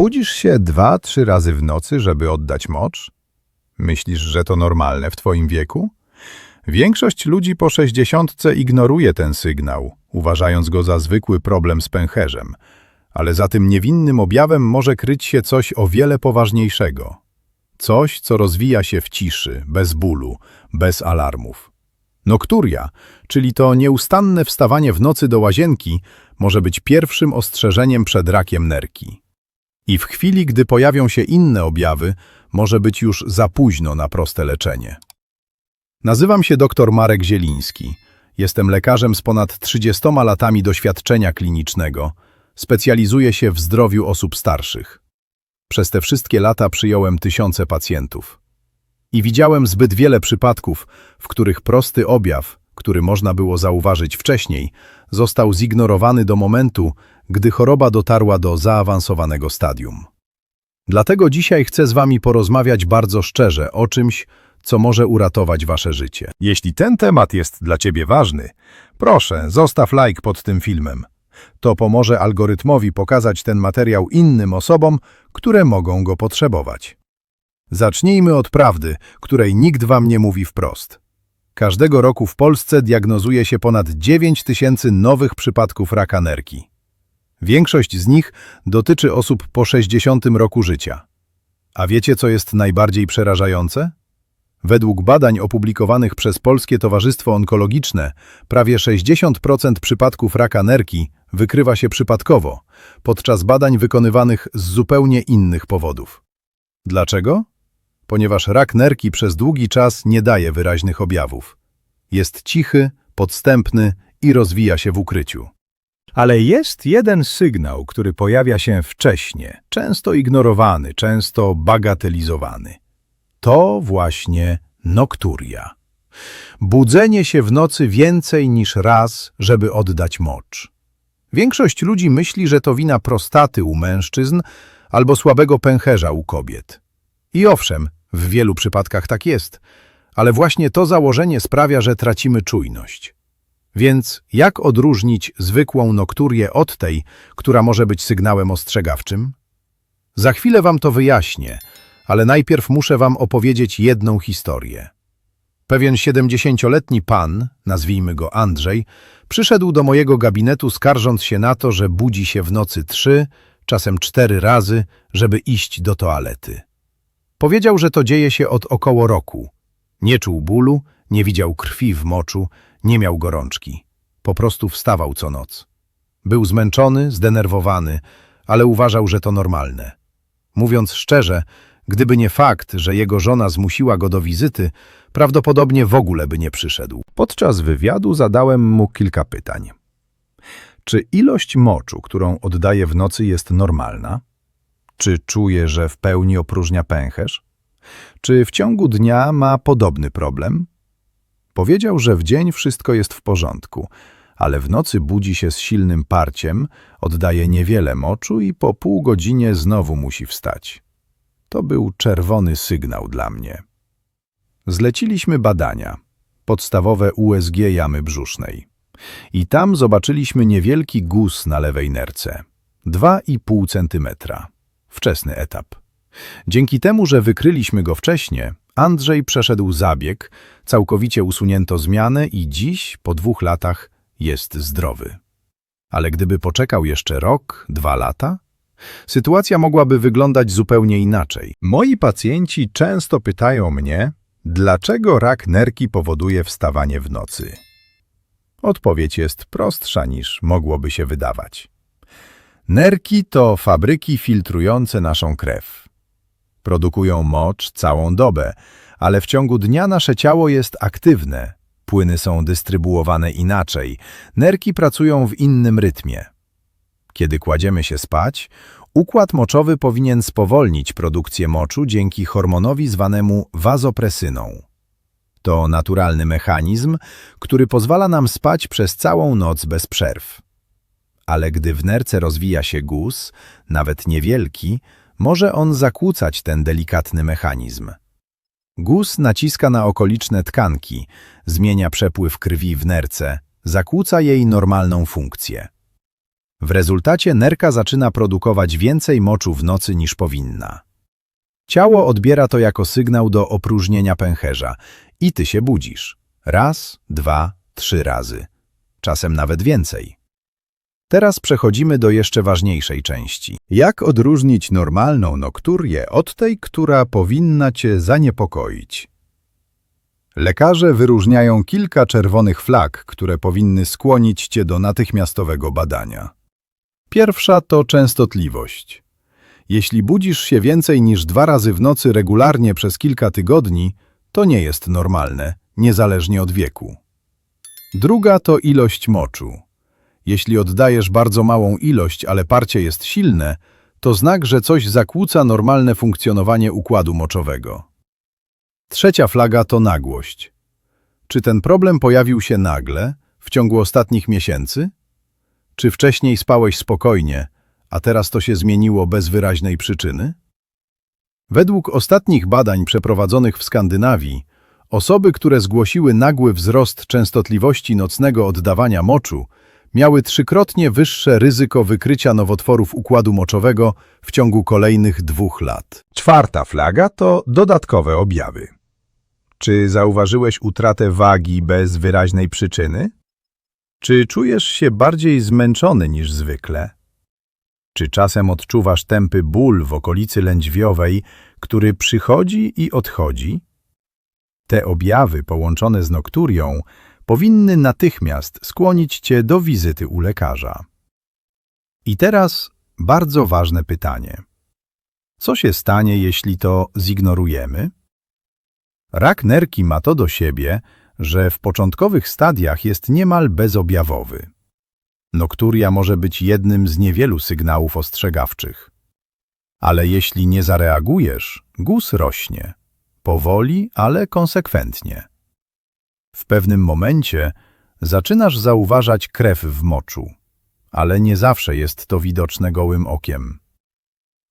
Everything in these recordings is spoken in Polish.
Budzisz się dwa, trzy razy w nocy, żeby oddać mocz? Myślisz, że to normalne w twoim wieku? Większość ludzi po sześćdziesiątce ignoruje ten sygnał, uważając go za zwykły problem z pęcherzem. Ale za tym niewinnym objawem może kryć się coś o wiele poważniejszego. Coś, co rozwija się w ciszy, bez bólu, bez alarmów. Nokturia, czyli to nieustanne wstawanie w nocy do łazienki, może być pierwszym ostrzeżeniem przed rakiem nerki. I w chwili, gdy pojawią się inne objawy, może być już za późno na proste leczenie. Nazywam się dr Marek Zieliński. Jestem lekarzem z ponad 30 latami doświadczenia klinicznego. Specjalizuję się w zdrowiu osób starszych. Przez te wszystkie lata przyjąłem tysiące pacjentów. I widziałem zbyt wiele przypadków, w których prosty objaw, który można było zauważyć wcześniej, został zignorowany do momentu, gdy choroba dotarła do zaawansowanego stadium. Dlatego dzisiaj chcę z Wami porozmawiać bardzo szczerze o czymś, co może uratować Wasze życie. Jeśli ten temat jest dla Ciebie ważny, proszę, zostaw like pod tym filmem. To pomoże algorytmowi pokazać ten materiał innym osobom, które mogą go potrzebować. Zacznijmy od prawdy, której nikt Wam nie mówi wprost. Każdego roku w Polsce diagnozuje się ponad 9 tysięcy nowych przypadków raka nerki. Większość z nich dotyczy osób po 60 roku życia. A wiecie, co jest najbardziej przerażające? Według badań opublikowanych przez Polskie Towarzystwo Onkologiczne, prawie 60% przypadków raka nerki wykrywa się przypadkowo, podczas badań wykonywanych z zupełnie innych powodów. Dlaczego? Ponieważ rak nerki przez długi czas nie daje wyraźnych objawów. Jest cichy, podstępny i rozwija się w ukryciu. Ale jest jeden sygnał, który pojawia się wcześnie, często ignorowany, często bagatelizowany. To właśnie nokturia. Budzenie się w nocy więcej niż raz, żeby oddać mocz. Większość ludzi myśli, że to wina prostaty u mężczyzn albo słabego pęcherza u kobiet. I owszem, w wielu przypadkach tak jest, ale właśnie to założenie sprawia, że tracimy czujność. Więc jak odróżnić zwykłą nokturię od tej, która może być sygnałem ostrzegawczym? Za chwilę wam to wyjaśnię, ale najpierw muszę wam opowiedzieć jedną historię. Pewien siedemdziesięcioletni pan, nazwijmy go Andrzej, przyszedł do mojego gabinetu skarżąc się na to, że budzi się w nocy trzy, czasem cztery razy, żeby iść do toalety. Powiedział, że to dzieje się od około roku. Nie czuł bólu, nie widział krwi w moczu, nie miał gorączki. Po prostu wstawał co noc. Był zmęczony, zdenerwowany, ale uważał, że to normalne. Mówiąc szczerze, gdyby nie fakt, że jego żona zmusiła go do wizyty, prawdopodobnie w ogóle by nie przyszedł. Podczas wywiadu zadałem mu kilka pytań. Czy ilość moczu, którą oddaje w nocy jest normalna? Czy czuje, że w pełni opróżnia pęcherz? Czy w ciągu dnia ma podobny problem? Powiedział, że w dzień wszystko jest w porządku, ale w nocy budzi się z silnym parciem, oddaje niewiele moczu i po pół godzinie znowu musi wstać. To był czerwony sygnał dla mnie. Zleciliśmy badania, podstawowe USG jamy brzusznej. I tam zobaczyliśmy niewielki guz na lewej nerce, 2,5 centymetra. Wczesny etap. Dzięki temu, że wykryliśmy go wcześnie, Andrzej przeszedł zabieg, całkowicie usunięto zmianę i dziś, po dwóch latach, jest zdrowy. Ale gdyby poczekał jeszcze rok, dwa lata, sytuacja mogłaby wyglądać zupełnie inaczej. Moi pacjenci często pytają mnie, dlaczego rak nerki powoduje wstawanie w nocy. Odpowiedź jest prostsza niż mogłoby się wydawać. Nerki to fabryki filtrujące naszą krew. Produkują mocz całą dobę, ale w ciągu dnia nasze ciało jest aktywne. Płyny są dystrybuowane inaczej, nerki pracują w innym rytmie. Kiedy kładziemy się spać, układ moczowy powinien spowolnić produkcję moczu dzięki hormonowi zwanemu wazopresyną. To naturalny mechanizm, który pozwala nam spać przez całą noc bez przerw. Ale gdy w nerce rozwija się guz, nawet niewielki, może on zakłócać ten delikatny mechanizm. Guz naciska na okoliczne tkanki, zmienia przepływ krwi w nerce, zakłóca jej normalną funkcję. W rezultacie nerka zaczyna produkować więcej moczu w nocy niż powinna. Ciało odbiera to jako sygnał do opróżnienia pęcherza i ty się budzisz. Raz, dwa, trzy razy. Czasem nawet więcej. Teraz przechodzimy do jeszcze ważniejszej części. Jak odróżnić normalną nokturię od tej, która powinna cię zaniepokoić? Lekarze wyróżniają kilka czerwonych flag, które powinny skłonić cię do natychmiastowego badania. Pierwsza to częstotliwość. Jeśli budzisz się więcej niż dwa razy w nocy regularnie przez kilka tygodni, to nie jest normalne, niezależnie od wieku. Druga to ilość moczu. Jeśli oddajesz bardzo małą ilość, ale parcie jest silne, to znak, że coś zakłóca normalne funkcjonowanie układu moczowego. Trzecia flaga to nagłość. Czy ten problem pojawił się nagle, w ciągu ostatnich miesięcy? Czy wcześniej spałeś spokojnie, a teraz to się zmieniło bez wyraźnej przyczyny? Według ostatnich badań przeprowadzonych w Skandynawii, osoby, które zgłosiły nagły wzrost częstotliwości nocnego oddawania moczu, miały trzykrotnie wyższe ryzyko wykrycia nowotworów układu moczowego w ciągu kolejnych dwóch lat. Czwarta flaga to dodatkowe objawy. Czy zauważyłeś utratę wagi bez wyraźnej przyczyny? Czy czujesz się bardziej zmęczony niż zwykle? Czy czasem odczuwasz tępy ból w okolicy lędźwiowej, który przychodzi i odchodzi? Te objawy połączone z nokturią powinny natychmiast skłonić cię do wizyty u lekarza. I teraz bardzo ważne pytanie. Co się stanie, jeśli to zignorujemy? Rak nerki ma to do siebie, że w początkowych stadiach jest niemal bezobjawowy. Nokturia może być jednym z niewielu sygnałów ostrzegawczych. Ale jeśli nie zareagujesz, guz rośnie. Powoli, ale konsekwentnie. W pewnym momencie zaczynasz zauważać krew w moczu, ale nie zawsze jest to widoczne gołym okiem.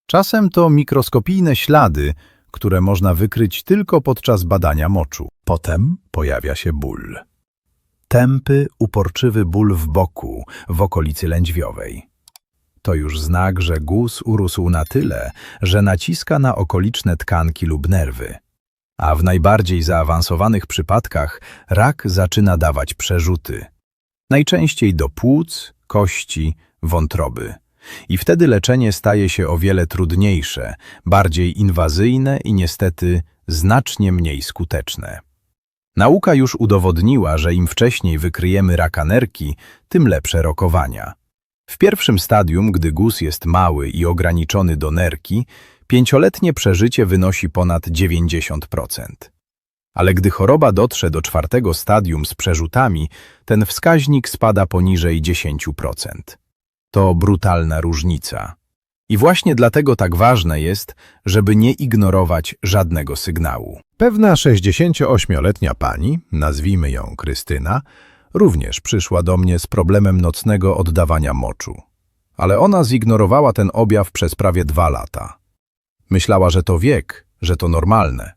Czasem to mikroskopijne ślady, które można wykryć tylko podczas badania moczu. Potem pojawia się ból. Tępy, uporczywy ból w boku, w okolicy lędźwiowej. To już znak, że guz urósł na tyle, że naciska na okoliczne tkanki lub nerwy. A w najbardziej zaawansowanych przypadkach rak zaczyna dawać przerzuty. Najczęściej do płuc, kości, wątroby. I wtedy leczenie staje się o wiele trudniejsze, bardziej inwazyjne i niestety znacznie mniej skuteczne. Nauka już udowodniła, że im wcześniej wykryjemy raka nerki, tym lepsze rokowania. W pierwszym stadium, gdy guz jest mały i ograniczony do nerki, pięcioletnie przeżycie wynosi ponad 90%. Ale gdy choroba dotrze do czwartego stadium z przerzutami, ten wskaźnik spada poniżej 10%. To brutalna różnica. I właśnie dlatego tak ważne jest, żeby nie ignorować żadnego sygnału. Pewna 68-letnia pani, nazwijmy ją Krystyna, również przyszła do mnie z problemem nocnego oddawania moczu. Ale ona zignorowała ten objaw przez prawie dwa lata. Myślała, że to wiek, że to normalne.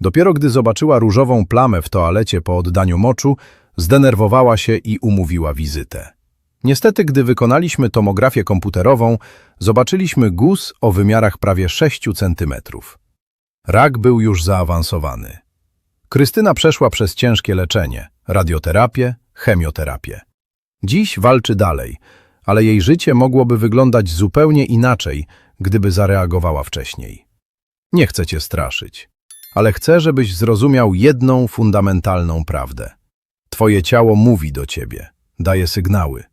Dopiero gdy zobaczyła różową plamę w toalecie po oddaniu moczu, zdenerwowała się i umówiła wizytę. Niestety, gdy wykonaliśmy tomografię komputerową, zobaczyliśmy guz o wymiarach prawie 6 centymetrów. Rak był już zaawansowany. Krystyna przeszła przez ciężkie leczenie, radioterapię, chemioterapię. Dziś walczy dalej, ale jej życie mogłoby wyglądać zupełnie inaczej, gdyby zareagowała wcześniej. Nie chcę cię straszyć, ale chcę, żebyś zrozumiał jedną fundamentalną prawdę. Twoje ciało mówi do ciebie, daje sygnały.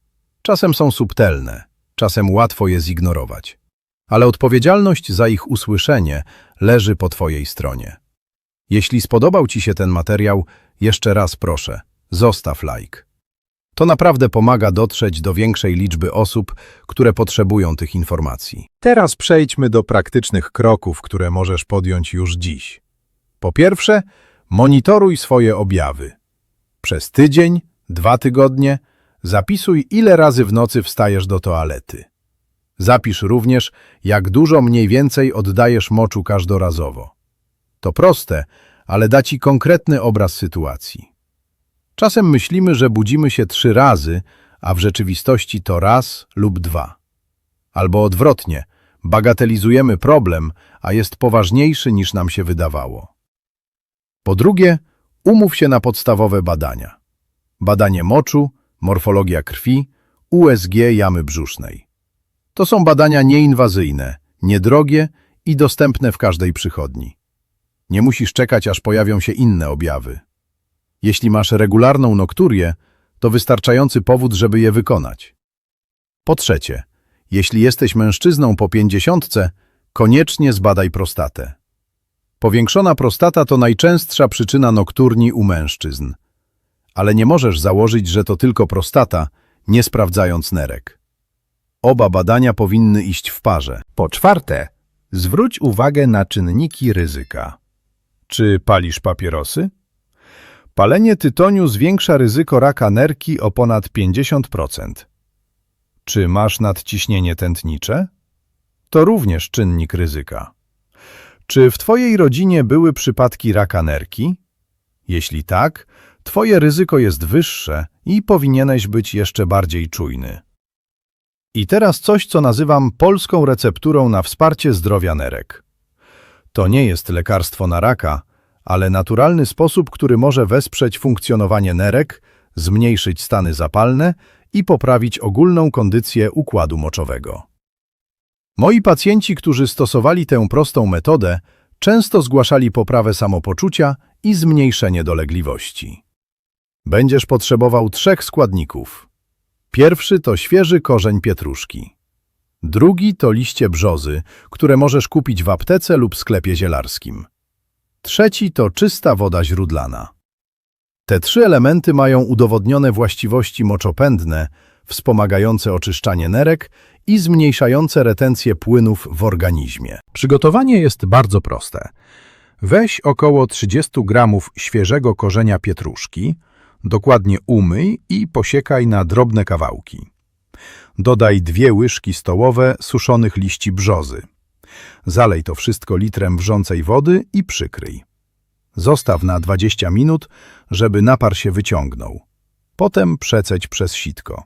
Czasem są subtelne, czasem łatwo je zignorować. Ale odpowiedzialność za ich usłyszenie leży po twojej stronie. Jeśli spodobał ci się ten materiał, jeszcze raz proszę, zostaw like. To naprawdę pomaga dotrzeć do większej liczby osób, które potrzebują tych informacji. Teraz przejdźmy do praktycznych kroków, które możesz podjąć już dziś. Po pierwsze, monitoruj swoje objawy. Przez tydzień, dwa tygodnie zapisuj, ile razy w nocy wstajesz do toalety. Zapisz również, jak dużo mniej więcej oddajesz moczu każdorazowo. To proste, ale da ci konkretny obraz sytuacji. Czasem myślimy, że budzimy się trzy razy, a w rzeczywistości to raz lub dwa. Albo odwrotnie, bagatelizujemy problem, a jest poważniejszy niż nam się wydawało. Po drugie, umów się na podstawowe badania. Badanie moczu, morfologia krwi, USG jamy brzusznej. To są badania nieinwazyjne, niedrogie i dostępne w każdej przychodni. Nie musisz czekać, aż pojawią się inne objawy. Jeśli masz regularną nokturię, to wystarczający powód, żeby je wykonać. Po trzecie, jeśli jesteś mężczyzną po pięćdziesiątce, koniecznie zbadaj prostatę. Powiększona prostata to najczęstsza przyczyna nokturni u mężczyzn. Ale nie możesz założyć, że to tylko prostata, nie sprawdzając nerek. Oba badania powinny iść w parze. Po czwarte, zwróć uwagę na czynniki ryzyka. Czy palisz papierosy? Palenie tytoniu zwiększa ryzyko raka nerki o ponad 50%. Czy masz nadciśnienie tętnicze? To również czynnik ryzyka. Czy w Twojej rodzinie były przypadki raka nerki? Jeśli tak, Twoje ryzyko jest wyższe i powinieneś być jeszcze bardziej czujny. I teraz coś, co nazywam polską recepturą na wsparcie zdrowia nerek. To nie jest lekarstwo na raka, ale naturalny sposób, który może wesprzeć funkcjonowanie nerek, zmniejszyć stany zapalne i poprawić ogólną kondycję układu moczowego. Moi pacjenci, którzy stosowali tę prostą metodę, często zgłaszali poprawę samopoczucia i zmniejszenie dolegliwości. Będziesz potrzebował trzech składników. Pierwszy to świeży korzeń pietruszki. Drugi to liście brzozy, które możesz kupić w aptece lub sklepie zielarskim. Trzeci to czysta woda źródlana. Te trzy elementy mają udowodnione właściwości moczopędne, wspomagające oczyszczanie nerek i zmniejszające retencję płynów w organizmie. Przygotowanie jest bardzo proste. Weź około 30 gramów świeżego korzenia pietruszki, dokładnie umyj i posiekaj na drobne kawałki. Dodaj dwie łyżki stołowe suszonych liści brzozy. Zalej to wszystko litrem wrzącej wody i przykryj. Zostaw na 20 minut, żeby napar się wyciągnął. Potem przeceć przez sitko.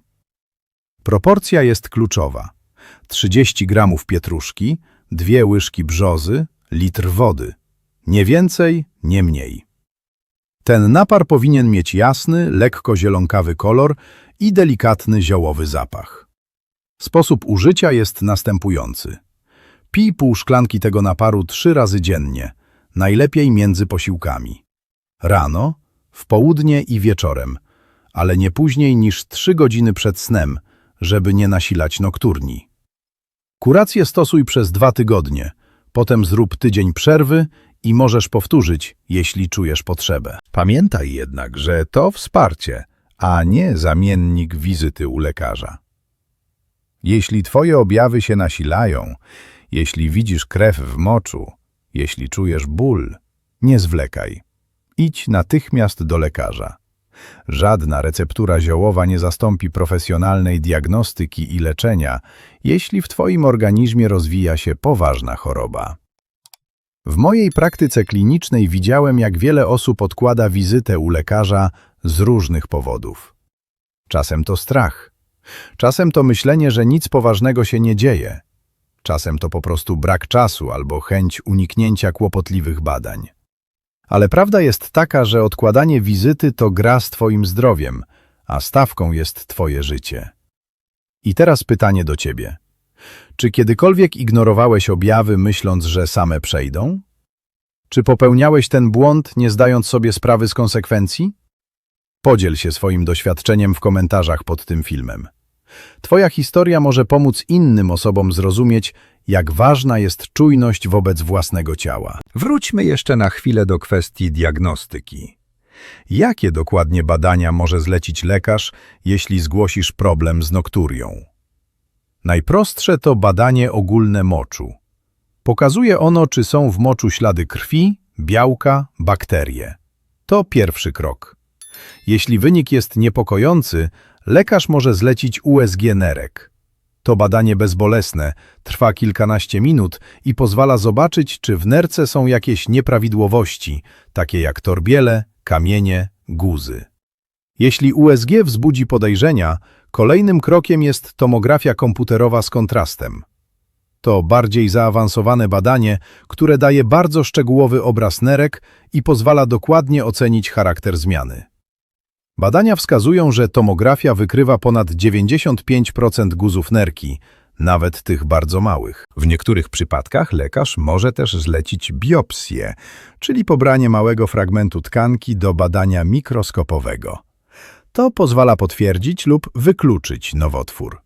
Proporcja jest kluczowa. 30 gramów pietruszki, dwie łyżki brzozy, litr wody. Nie więcej, nie mniej. Ten napar powinien mieć jasny, lekko zielonkawy kolor i delikatny ziołowy zapach. Sposób użycia jest następujący. Pij pół szklanki tego naparu trzy razy dziennie, najlepiej między posiłkami. Rano, w południe i wieczorem, ale nie później niż trzy godziny przed snem, żeby nie nasilać nokturni. Kurację stosuj przez dwa tygodnie, potem zrób tydzień przerwy i możesz powtórzyć, jeśli czujesz potrzebę. Pamiętaj jednak, że to wsparcie, a nie zamiennik wizyty u lekarza. Jeśli twoje objawy się nasilają, jeśli widzisz krew w moczu, jeśli czujesz ból, nie zwlekaj. Idź natychmiast do lekarza. Żadna receptura ziołowa nie zastąpi profesjonalnej diagnostyki i leczenia, jeśli w Twoim organizmie rozwija się poważna choroba. W mojej praktyce klinicznej widziałem, jak wiele osób odkłada wizytę u lekarza z różnych powodów. Czasem to strach, czasem to myślenie, że nic poważnego się nie dzieje, czasem to po prostu brak czasu albo chęć uniknięcia kłopotliwych badań. Ale prawda jest taka, że odkładanie wizyty to gra z Twoim zdrowiem, a stawką jest Twoje życie. I teraz pytanie do Ciebie. Czy kiedykolwiek ignorowałeś objawy, myśląc, że same przejdą? Czy popełniałeś ten błąd, nie zdając sobie sprawy z konsekwencji? Podziel się swoim doświadczeniem w komentarzach pod tym filmem. Twoja historia może pomóc innym osobom zrozumieć, jak ważna jest czujność wobec własnego ciała. Wróćmy jeszcze na chwilę do kwestii diagnostyki. Jakie dokładnie badania może zlecić lekarz, jeśli zgłosisz problem z nokturią? Najprostsze to badanie ogólne moczu. Pokazuje ono, czy są w moczu ślady krwi, białka, bakterie. To pierwszy krok. Jeśli wynik jest niepokojący, lekarz może zlecić USG nerek. To badanie bezbolesne, trwa kilkanaście minut i pozwala zobaczyć, czy w nerce są jakieś nieprawidłowości, takie jak torbiele, kamienie, guzy. Jeśli USG wzbudzi podejrzenia, kolejnym krokiem jest tomografia komputerowa z kontrastem. To bardziej zaawansowane badanie, które daje bardzo szczegółowy obraz nerek i pozwala dokładnie ocenić charakter zmiany. Badania wskazują, że tomografia wykrywa ponad 95% guzów nerki, nawet tych bardzo małych. W niektórych przypadkach lekarz może też zlecić biopsję, czyli pobranie małego fragmentu tkanki do badania mikroskopowego. To pozwala potwierdzić lub wykluczyć nowotwór.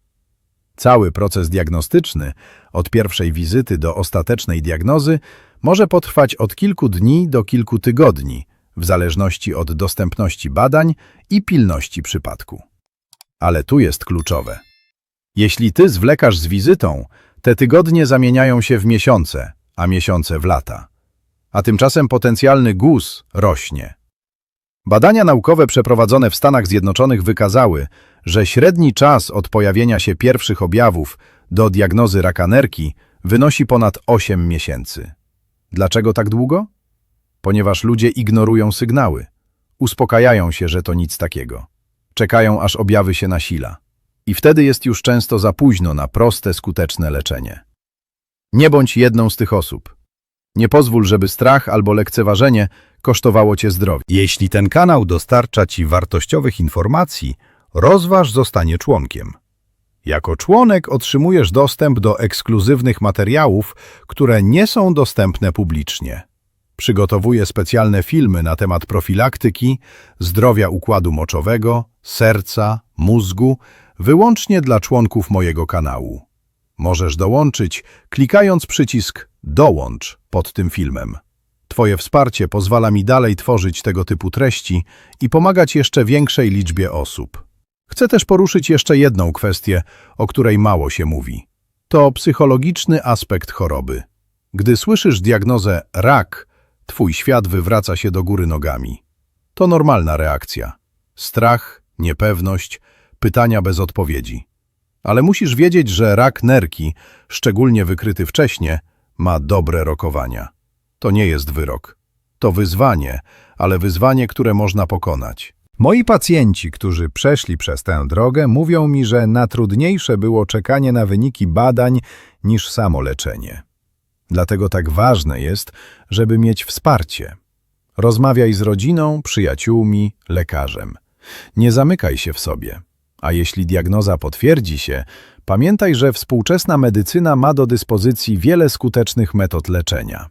Cały proces diagnostyczny, od pierwszej wizyty do ostatecznej diagnozy, może potrwać od kilku dni do kilku tygodni, w zależności od dostępności badań i pilności przypadku. Ale tu jest kluczowe. Jeśli ty zwlekasz z wizytą, te tygodnie zamieniają się w miesiące, a miesiące w lata. A tymczasem potencjalny guz rośnie. Badania naukowe przeprowadzone w Stanach Zjednoczonych wykazały, że średni czas od pojawienia się pierwszych objawów do diagnozy raka nerki wynosi ponad 8 miesięcy. Dlaczego tak długo? Ponieważ ludzie ignorują sygnały. Uspokajają się, że to nic takiego. Czekają, aż objawy się nasila. I wtedy jest już często za późno na proste, skuteczne leczenie. Nie bądź jedną z tych osób. Nie pozwól, żeby strach albo lekceważenie kosztowało cię zdrowie. Jeśli ten kanał dostarcza Ci wartościowych informacji, rozważ zostanie członkiem. Jako członek otrzymujesz dostęp do ekskluzywnych materiałów, które nie są dostępne publicznie. Przygotowuję specjalne filmy na temat profilaktyki, zdrowia układu moczowego, serca, mózgu, wyłącznie dla członków mojego kanału. Możesz dołączyć, klikając przycisk Dołącz pod tym filmem. Twoje wsparcie pozwala mi dalej tworzyć tego typu treści i pomagać jeszcze większej liczbie osób. Chcę też poruszyć jeszcze jedną kwestię, o której mało się mówi. To psychologiczny aspekt choroby. Gdy słyszysz diagnozę rak, twój świat wywraca się do góry nogami. To normalna reakcja. Strach, niepewność, pytania bez odpowiedzi. Ale musisz wiedzieć, że rak nerki, szczególnie wykryty wcześnie, ma dobre rokowania. To nie jest wyrok. To wyzwanie, ale wyzwanie, które można pokonać. Moi pacjenci, którzy przeszli przez tę drogę, mówią mi, że najtrudniejsze było czekanie na wyniki badań niż samo leczenie. Dlatego tak ważne jest, żeby mieć wsparcie. Rozmawiaj z rodziną, przyjaciółmi, lekarzem. Nie zamykaj się w sobie. A jeśli diagnoza potwierdzi się, pamiętaj, że współczesna medycyna ma do dyspozycji wiele skutecznych metod leczenia.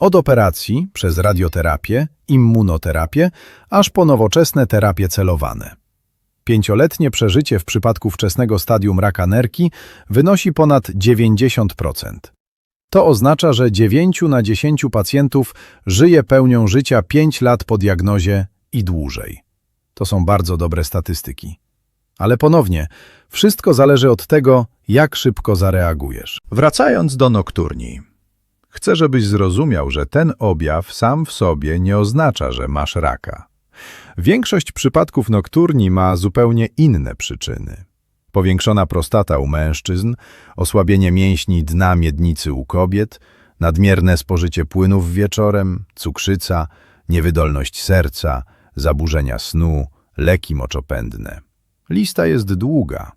Od operacji, przez radioterapię, immunoterapię, aż po nowoczesne terapie celowane. Pięcioletnie przeżycie w przypadku wczesnego stadium raka nerki wynosi ponad 90%. To oznacza, że 9 na 10 pacjentów żyje pełnią życia 5 lat po diagnozie i dłużej. To są bardzo dobre statystyki. Ale ponownie, wszystko zależy od tego, jak szybko zareagujesz. Wracając do nokturni. Chcę, żebyś zrozumiał, że ten objaw sam w sobie nie oznacza, że masz raka. Większość przypadków nokturni ma zupełnie inne przyczyny. Powiększona prostata u mężczyzn, osłabienie mięśni dna miednicy u kobiet, nadmierne spożycie płynów wieczorem, cukrzyca, niewydolność serca, zaburzenia snu, leki moczopędne. Lista jest długa.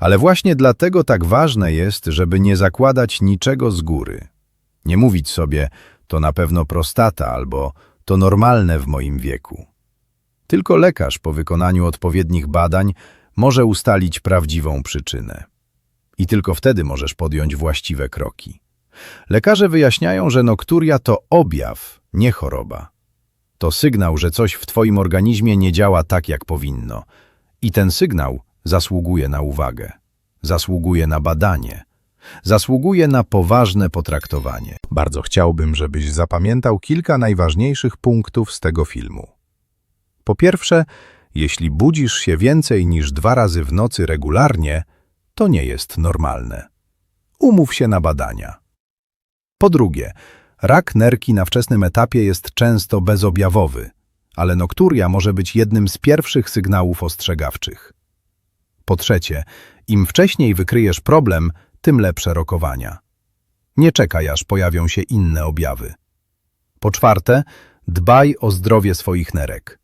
Ale właśnie dlatego tak ważne jest, żeby nie zakładać niczego z góry. Nie mówić sobie, to na pewno prostata albo to normalne w moim wieku. Tylko lekarz po wykonaniu odpowiednich badań może ustalić prawdziwą przyczynę. I tylko wtedy możesz podjąć właściwe kroki. Lekarze wyjaśniają, że nokturia to objaw, nie choroba. To sygnał, że coś w twoim organizmie nie działa tak, jak powinno. I ten sygnał zasługuje na uwagę, zasługuje na badanie, zasługuje na poważne potraktowanie. Bardzo chciałbym, żebyś zapamiętał kilka najważniejszych punktów z tego filmu. Po pierwsze, jeśli budzisz się więcej niż dwa razy w nocy regularnie, to nie jest normalne. Umów się na badania. Po drugie, rak nerki na wczesnym etapie jest często bezobjawowy, ale nokturia może być jednym z pierwszych sygnałów ostrzegawczych. Po trzecie, im wcześniej wykryjesz problem, tym lepsze rokowania. Nie czekaj, aż pojawią się inne objawy. Po czwarte, dbaj o zdrowie swoich nerek.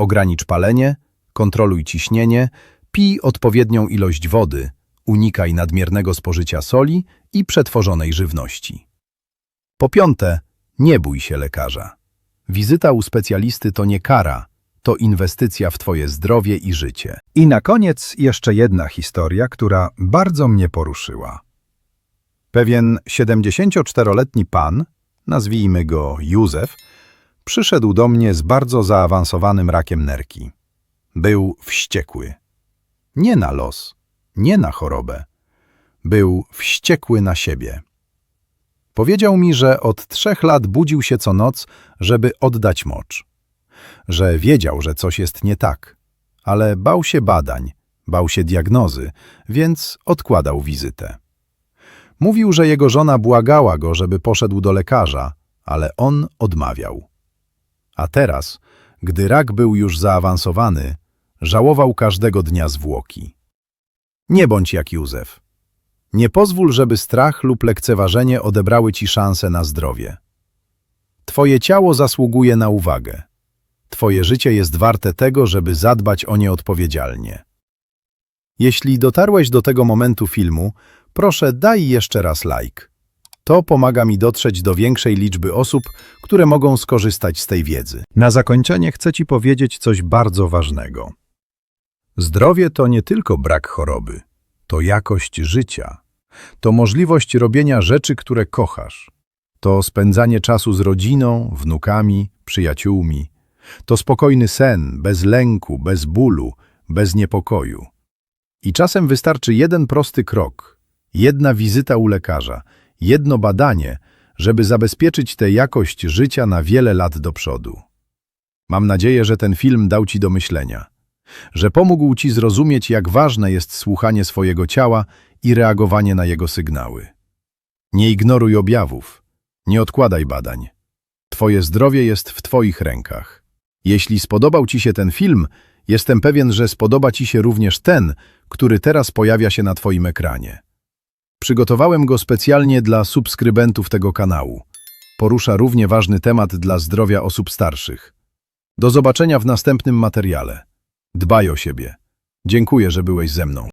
Ogranicz palenie, kontroluj ciśnienie, Pij odpowiednią ilość wody, unikaj nadmiernego spożycia soli i przetworzonej żywności. Po piąte, nie bój się lekarza. Wizyta u specjalisty to nie kara, to inwestycja w twoje zdrowie i życie. I na koniec jeszcze jedna historia, która bardzo mnie poruszyła. Pewien 74-letni pan, nazwijmy go Józef, przyszedł do mnie z bardzo zaawansowanym rakiem nerki. Był wściekły. Nie na los, nie na chorobę. Był wściekły na siebie. Powiedział mi, że od trzech lat budził się co noc, żeby oddać mocz. Że wiedział, że coś jest nie tak, ale bał się badań, bał się diagnozy, więc odkładał wizytę. Mówił, że jego żona błagała go, żeby poszedł do lekarza, ale on odmawiał. A teraz, gdy rak był już zaawansowany, żałował każdego dnia zwłoki. Nie bądź jak Józef. Nie pozwól, żeby strach lub lekceważenie odebrały ci szansę na zdrowie. Twoje ciało zasługuje na uwagę. Twoje życie jest warte tego, żeby zadbać o nie odpowiedzialnie. Jeśli dotarłeś do tego momentu filmu, proszę daj jeszcze raz like. To pomaga mi dotrzeć do większej liczby osób, które mogą skorzystać z tej wiedzy. Na zakończenie chcę Ci powiedzieć coś bardzo ważnego. Zdrowie to nie tylko brak choroby, to jakość życia. To możliwość robienia rzeczy, które kochasz. To spędzanie czasu z rodziną, wnukami, przyjaciółmi. To spokojny sen, bez lęku, bez bólu, bez niepokoju. I czasem wystarczy jeden prosty krok, jedna wizyta u lekarza, jedno badanie, żeby zabezpieczyć tę jakość życia na wiele lat do przodu. Mam nadzieję, że ten film dał Ci do myślenia, że pomógł Ci zrozumieć, jak ważne jest słuchanie swojego ciała i reagowanie na jego sygnały. Nie ignoruj objawów, nie odkładaj badań. Twoje zdrowie jest w Twoich rękach. Jeśli spodobał Ci się ten film, jestem pewien, że spodoba Ci się również ten, który teraz pojawia się na Twoim ekranie. Przygotowałem go specjalnie dla subskrybentów tego kanału. Porusza równie ważny temat dla zdrowia osób starszych. Do zobaczenia w następnym materiale. Dbaj o siebie. Dziękuję, że byłeś ze mną.